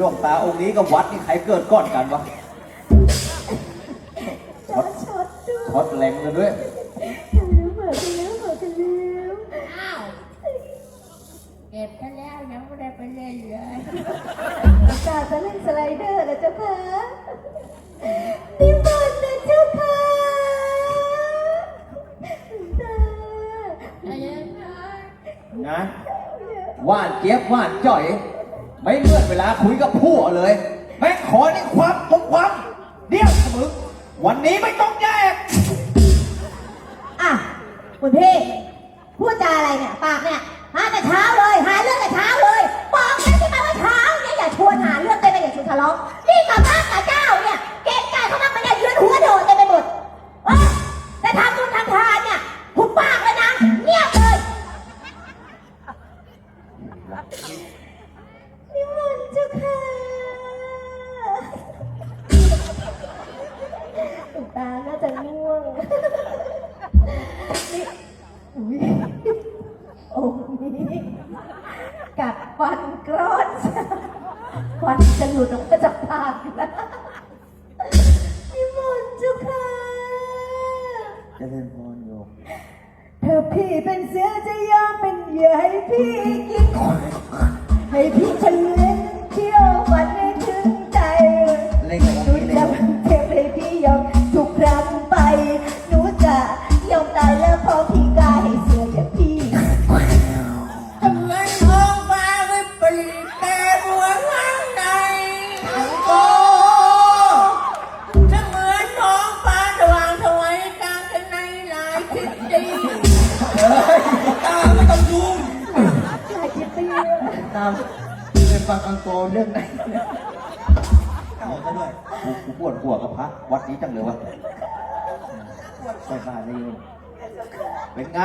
หลวงตาองค์นี้กับวัดนี่ใครเกิดก่อนกันวะช็อตช็อตด้วยช็อตแรงกันด้วยเปิดกันแล้วเปิดกันแล้วอ้าวเก็บกันแล้วยังไม่ได้ไปเล่นเลยกาจะเล่นสไลเดอร์แล้วเจ้าค่ะนิมนต์นะเจ้าค่ะตาอะไรนะนะว่านเจี๊ยบว่านจ่อย ไม่เลื่อนเวลาคุยกับผู้เลย แม่งขอในความคงความเดี่ยวมึงวันนี้ไม่ต้องแยกอะคุณพี่พูดจาอะไรเนี่ย ปากเนี่ย จะเล่นพรโยมเธอพี่เป็นเสือจะยอมเป็นเหยื่อให้พี่กินให้พี่ทะเล ฟังอังโกเรื่องไหนเอาซะด้วยกูกูปวดหัวกับพระวัดนี้จังเลยวะใส่บ้านเลยโยมเป็นไง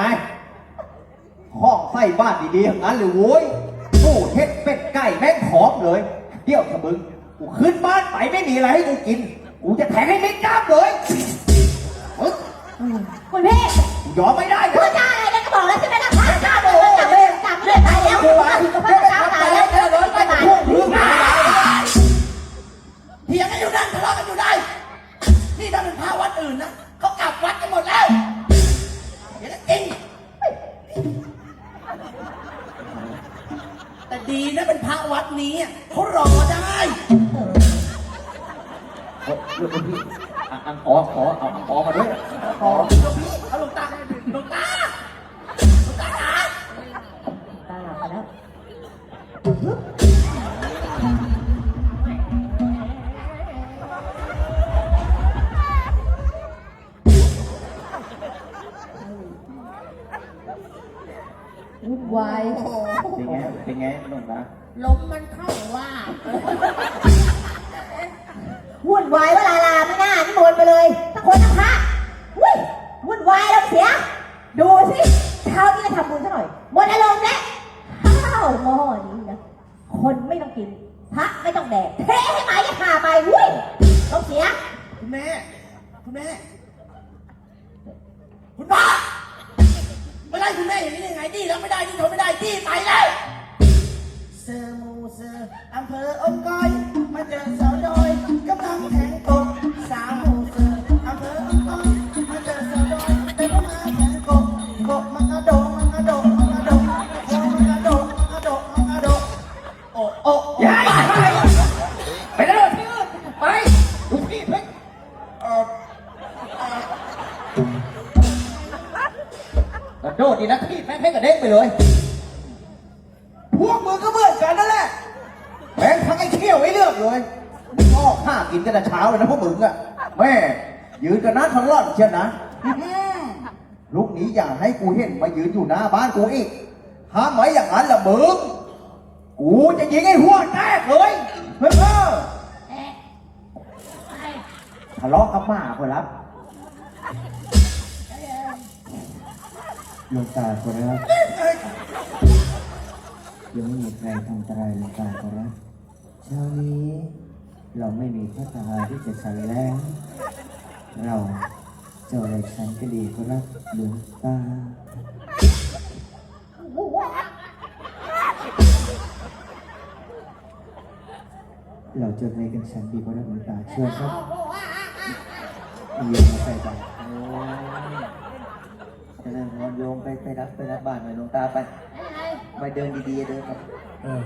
ห้องไส้บ้านดีๆอย่างนั้นเลยโว้ยตู้เฮ็ดเป็ดไก่แม่งขอบเลยเดี๋ยวถ้ามึงกูขึ้นบ้านไปไม่มีอะไรให้กูกิน กูจะแทงให้มิดจ้าบเลยมึงคุณพี่กูยอมไม่ได้เลพูดยจาอะไรกันก็บอกแล้วใช่ไหมล่ะพระเจ้าเลยกลับเลยกลับเลยตายแล้วถึงกับพร อื่นนะเขากลับวัดกันหมดแล้ว เดี๋ยวนะเองแต่ดีนะเป็นพระวัดนี้อะเขารอได้ เฮ้ยเรื่องพี่อะอังขอขอเอาอังขอมาด้วยขอหลวงพี่เอาหลวงตาหลวงตาหลวงตาหาตาหลับไปแล้ว วุ่นวายเป็นไง เป็นไงน้องตาลมมันเข้าว่าวุ่นวายว่าลาลาไม่น่านิมนต์ไปเลยทั้งคนทั้งพระวุ้ยวุ่นวายแล้วเสีย ดูสิเช้านี้จะทำบุญซะหน่อยหมดอารมณ์แล้วข้าวหม้อนี้นะ คนไม่ต้องกิน พระไม่ต้องแดกเทให้หมาจะขาไปวุ้ยต้องเสีย คุณแม่ คุณแม่ คุณป้าไม่ได้ คุณแม่อย่างนี้ได้ไงดีแล้วไม่ได้ดีทนไม่ได้ดีไปเลยเซอร์มูเซอร์อำเภออมก้อย มาเจอสาวดอยกำลังแข่งกบสาวมูเซอร์อำเภออมก้อยมาเจอสาวดอยแต่ก็มาแข่งกบกบมันกระโดดมันกระโดดมันกระโดดโอ้มันกระโดดมันกระโดดมันกระโดดโอ้โอ้ย้ นะพวกมึงอะแม่ยืนกันน้าทะเลาะเชียวนะลูกนี้อย่าให้กูเห็นมายืนอยู่หน้าบ้านกูอีกห้ามไว้อย่างนั้นละมึงกูจะยิงไอ้หัวแตกเลยเฮ้ยแอะทะเลาะกับหมาเพื่อนรับหลวงตาขอรับยังไม่มีใครทำอันตรายหลวงตาขอรับเช้านี้ เราไม่มีพระทหารที่จะฉันแล้ว เราจะอะไรฉันก็ดีขอรับหลวงตาเราจะในกันฉันดีกว่าหลวงตาเชื่อครับโยมมาใส่บาตรโอ้ยเจะเริ่มพรโยมไปไปรับไปรับบาตรหน่อยหลวงตาไป ไปเดินดีๆเดินครับเออ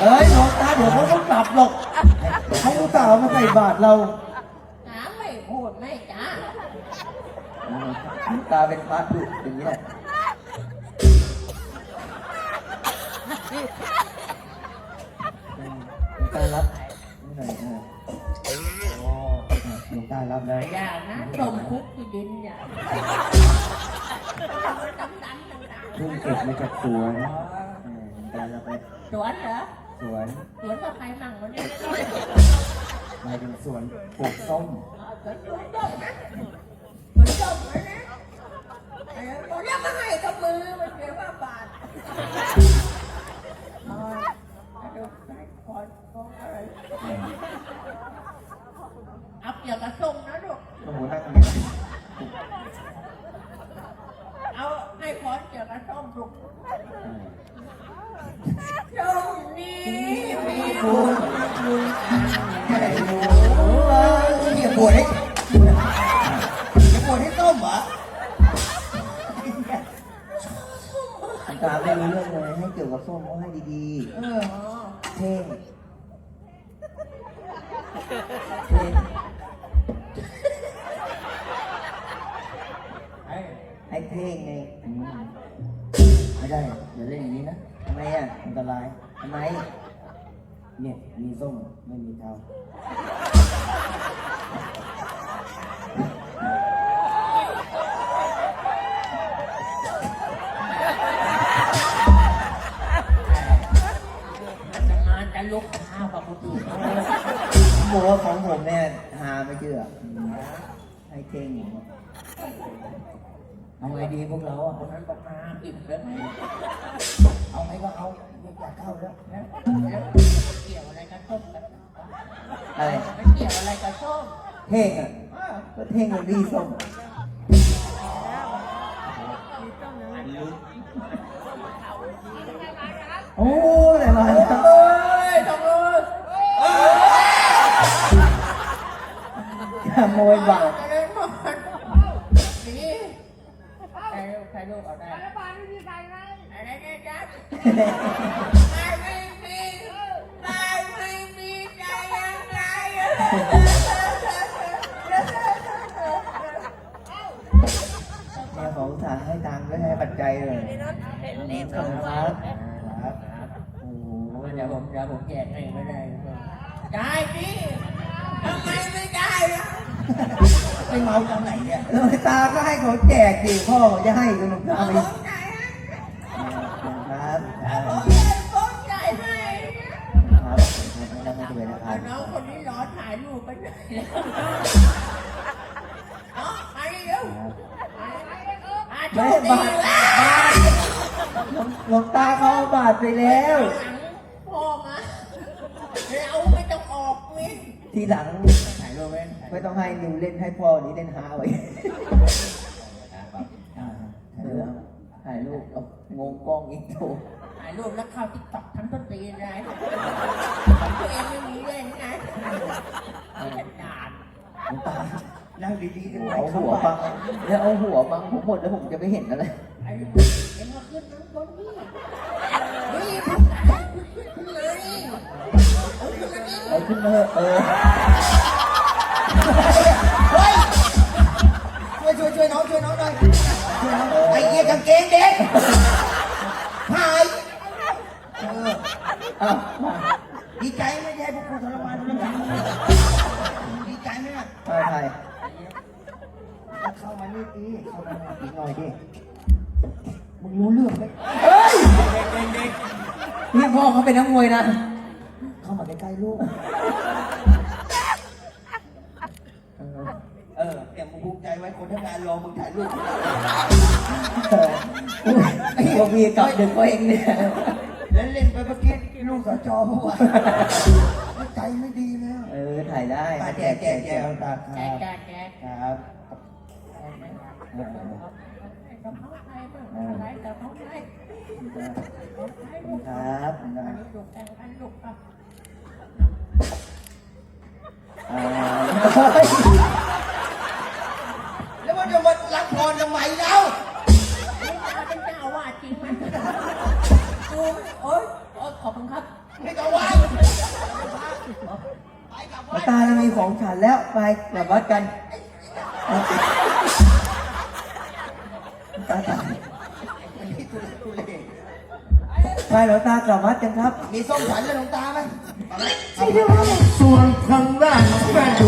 เฮ้ยหลวงตาเดี๋ยวเขาต้องกลับหรอกเขาอุตส่าห์มาใส่บาตรเราถามไม่พูดไม่จ้าหลวงตาเป็นพระดุอย่างนี้แหละหลวงตารับนี่หน่อยเออโอ้หลวงตารับแล้วอย่านะจมคุกที่ดินอย่าดำดำดำดเพิ่งเก็บมาจากสวนเออหลวงตารับไปำสวนเหรอ สวนสวนกับใครมั่งวะเนี่ยหมายถึงสวนปลูกส้มสวนสวนส้มนะสวนส้มนะนะเออตอนนี้มาให้กับมือมันเสียว่าบาทเออเอาไปขอขออะไรเอาเกี่ยวกับส้ม อ้ยอย่าปวดให้อย่าปวดให้ต้มเหรอตาไม่รู้เรื่องเลยให้เกี่ยวกับส้มเขาให้ดีเออๆ เท่งเท่งให้เท่งไงอืมไม่ได้อย่าเล่นอย่างนี้นะทำไมอะอันตรายทำไม เนี่ย มีส้มไม่มีเทามันจะมาจะลุกข้าวกับกูดูหมัวของผมเนี่ยหาไม่เชื่อให้เท่งเอาไงดีพวกเราอะคนนั้นบอกมาอิ่มแล้ว เอาไงก็เอาไม่อยากเข้าแล้วแล้ อะไรมันเกี่ยวอะไรกับส้มเท่งอะก็เท่งมันดีส้มโอ้ไหนมาแล้วเอ้ยตรงเลยขโมยบาทจะเล่นมันนี่ใครลูกใครลูกเอาได้แล้วบ้านไม่มีใครไหมอะไรเนี่ยจ๊ะารให้ตังค์ไม่ให้ปัจจัยเลยขอบคุณครับครับโอ้โหเดี๋ยวผมเดี๋ยวผมแจกให้ไม่ได้ได้ดิทำไมไม่ได้ล่ะไม่เมาตอนไหนเนี่ยหลวงตาก็ให้เขาแจกดิพ่อเขาจะให้กับหลวงตาเอาไปผมไหนฮะครับผมเล่นผมใหญ่ไหมครับไม่ต้องไม่เป็นนะครัเอาบน้องคนนี้รอถ่ายรูปไปไหนแล้วเอาไปเร็วอาโช ไม่ คดี บาทแล้วบาทหลวงตาเขาเอาบาทไปแล้วหลังพ่อมาเราไม่ต้องออกนี่ทีหลังถ่ายรูปไว้ไม่ต้องให้นิวเล่นให้พ่อนี้เล่นฮาไว้เออถ่ายรูปเอางงกล้องอีกโถถ่ายรูปแล้วเข้าติ๊กต็อกทั้งต้นตีนเลยของตัวเองไม่มีเล่นนะฉันด่านหลวงตา นั่งดีๆเอาหัวบังแล้วเอาหัวบังผมหมดแล้วผมจะไม่เห็นอะไรไอ้เอ็งมาขึ้นนั้นบนนี่นี่ขึ้นขึ้นเลยขึ้นเลยเอาขึ้นมาเถอะเออเฮ้ยช่วยช่วยช่วยน้องช่วยน้องหน่อยช่วยน้องไอ้เหี้ยกางเกงเด็กหายเอออะมาดีใจไหม่ใช่พวกกูทรมานนะดีใจไหมอะถ่า ยถ่ายเข้ามานี่ดีเข้ามาอีกหน่อยดิ มึงรู้เรื่องไหมเฮ้ยนี่พ่อเขาเป็นนักมวยนะ เข้ามาใกล้ๆลูก เออเออเก็บมึงภูมิใจไว้คนทำงานรอมึงถ่ายรูปไอ้พวกพี่กลับดึกก็เองเนี่ยแล้วเล่นไปเมื่อกี้ลูกสจอพวกว่าใจไม่ดีแล้ว เออ ถ่ายได้ แจกแจกแจกตาคแกรับแกแกครับ ครบ้างอะไรกับเขาใครครับอ่าแล้วมันจะมารับพรทำไมเล่าเป็นเจ้าอาวาสจริงไหมโอ้ยโอ้ยโอ้ยขอบคุณครับไม่ต้องไหว้ไปกลับหลววังดตาเรามีของฉันแล้วไปกลับวัดกันหลวงตาจ๋า นี่ทุเรศทุเรศ ไปหลวงตากลับวัดกันครับ มีส้มฉันกับหลวงตาไหมช่วยด้วยส่วนทางด้านของแฟน